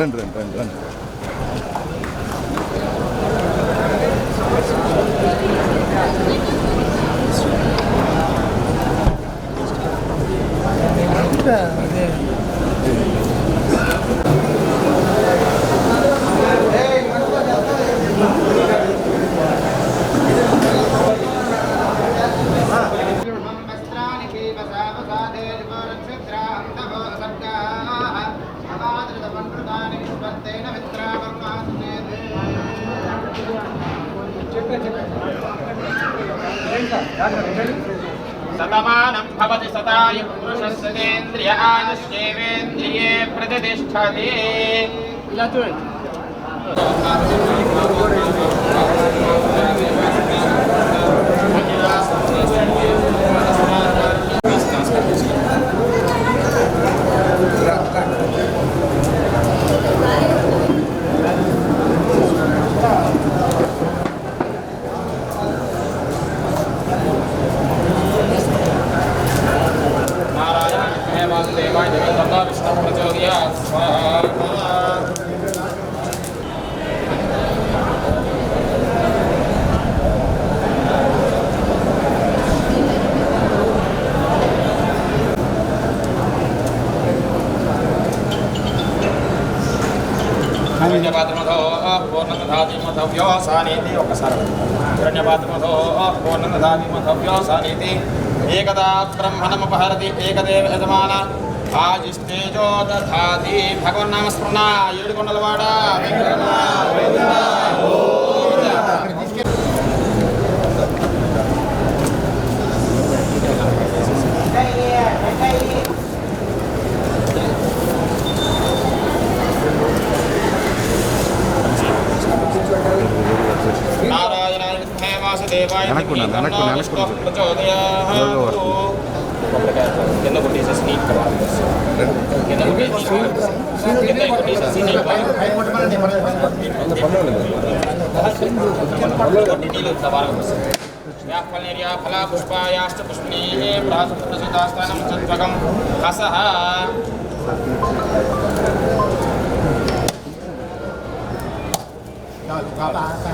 ரெண்டு ரெண்டு ரெண்டு ரெண்டு. సతమానం భవతి సతాయు పురుషస్సేంద్రియ ఆనుష్యేవేంద్రియే ప్రతిష్టతి. Ekadat Brahmana Maharati Ekadeva Yajamana ఆజిస్తేజో దధాతి భగవన్నామ స్మరణ ఏడుకొండలవాడ. విద్మహే వాసుదేవాయ వెనక్కున్నా, या फलनिर्या फला पुष्पायाष्टपुष्पणेः प्रासप्रसिद्धास्थानं चत्वकं हसः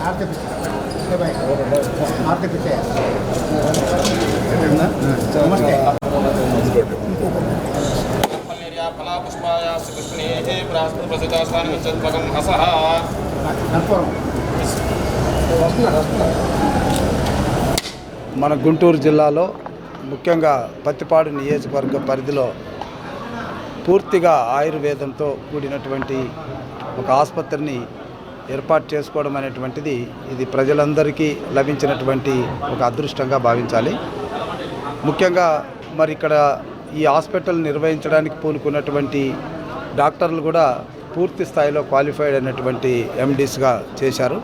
आर्तिपिचे आर्तिपिचे ప్రాసుప్రసిద్ధాస్థానం చత్వకం హసహ. మన గుంటూరు జిల్లాలో ముఖ్యంగా పత్తిపాడు నియోజకవర్గ పరిధిలో పూర్తిగా ఆయుర్వేదంతో కూడినటువంటి ఒక ఆసుపత్రిని ఏర్పాటు చేసుకోవడం అనేటువంటిది ఇది ప్రజలందరికీ లభించినటువంటి ఒక అదృష్టంగా భావించాలి. ముఖ్యంగా మరి ఇక్కడ ఈ హాస్పిటల్ నిర్వహించడానికి పూనుకున్నటువంటి డాక్టర్లు కూడా పూర్తి స్థాయిలో క్వాలిఫైడ్ అయినటువంటి ఎండీస్గా చేశారు.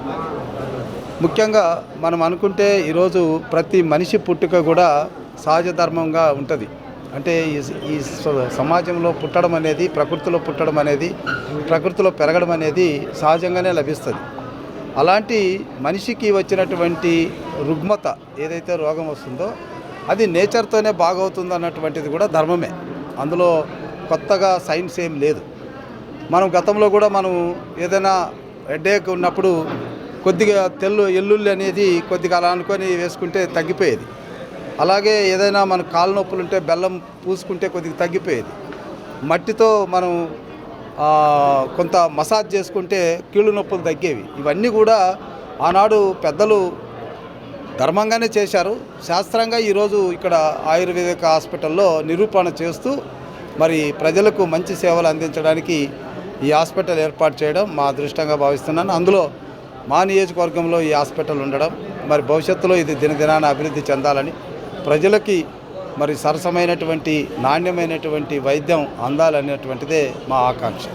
ముఖ్యంగా మనం అనుకుంటే ఈరోజు ప్రతి మనిషి పుట్టుక కూడా సహజ ధర్మంగా ఉంటుంది. అంటే ఈ- ఈ స- సమాజంలో పుట్టడం అనేది ప్రకృతిలో పుట్టడం అనేది ప్రకృతిలో పెరగడం అనేది సహజంగానే లభిస్తుంది. అలాంటి మనిషికి వచ్చినటువంటి రుగ్మత ఏదైతే రోగం వస్తుందో అది నేచర్తోనే బాగవుతుంది అన్నటువంటిది కూడా ధర్మమే. అందులో కొత్తగా సైన్స్ ఏం లేదు. మనం గతంలో కూడా మనం ఏదైనా హెడ్ఏక్ ఉన్నప్పుడు కొద్దిగా తెల్లు ఎల్లుల్లి అనేది కొద్దిగా అలా అనుకొని వేసుకుంటే తగ్గిపోయేది. అలాగే ఏదైనా మన కాలు నొప్పులు ఉంటే బెల్లం పూసుకుంటే కొద్దిగా తగ్గిపోయేది. మట్టితో మనం కొంత మసాజ్ చేసుకుంటే కీళ్ళు నొప్పులు తగ్గేవి. ఇవన్నీ కూడా ఆనాడు పెద్దలు ధర్మంగానే చేశారు. శాస్త్రంగా ఈరోజు ఇక్కడ ఆయుర్వేదిక హాస్పిటల్లో నిరూపణ చేస్తూ మరి ప్రజలకు మంచి సేవలు అందించడానికి ఈ హాస్పిటల్ ఏర్పాటు చేయడం మా అదృష్టంగా భావిస్తున్నాను. అందులో మా నియోజకవర్గంలో ఈ హాస్పిటల్ ఉండడం మరి భవిష్యత్తులో ఇది దినదినాన అభివృద్ధి చెందాలని ప్రజలకి మరి సరసమైనటువంటి నాణ్యమైనటువంటి వైద్యం అందాలనేటువంటిదే మా ఆకాంక్ష.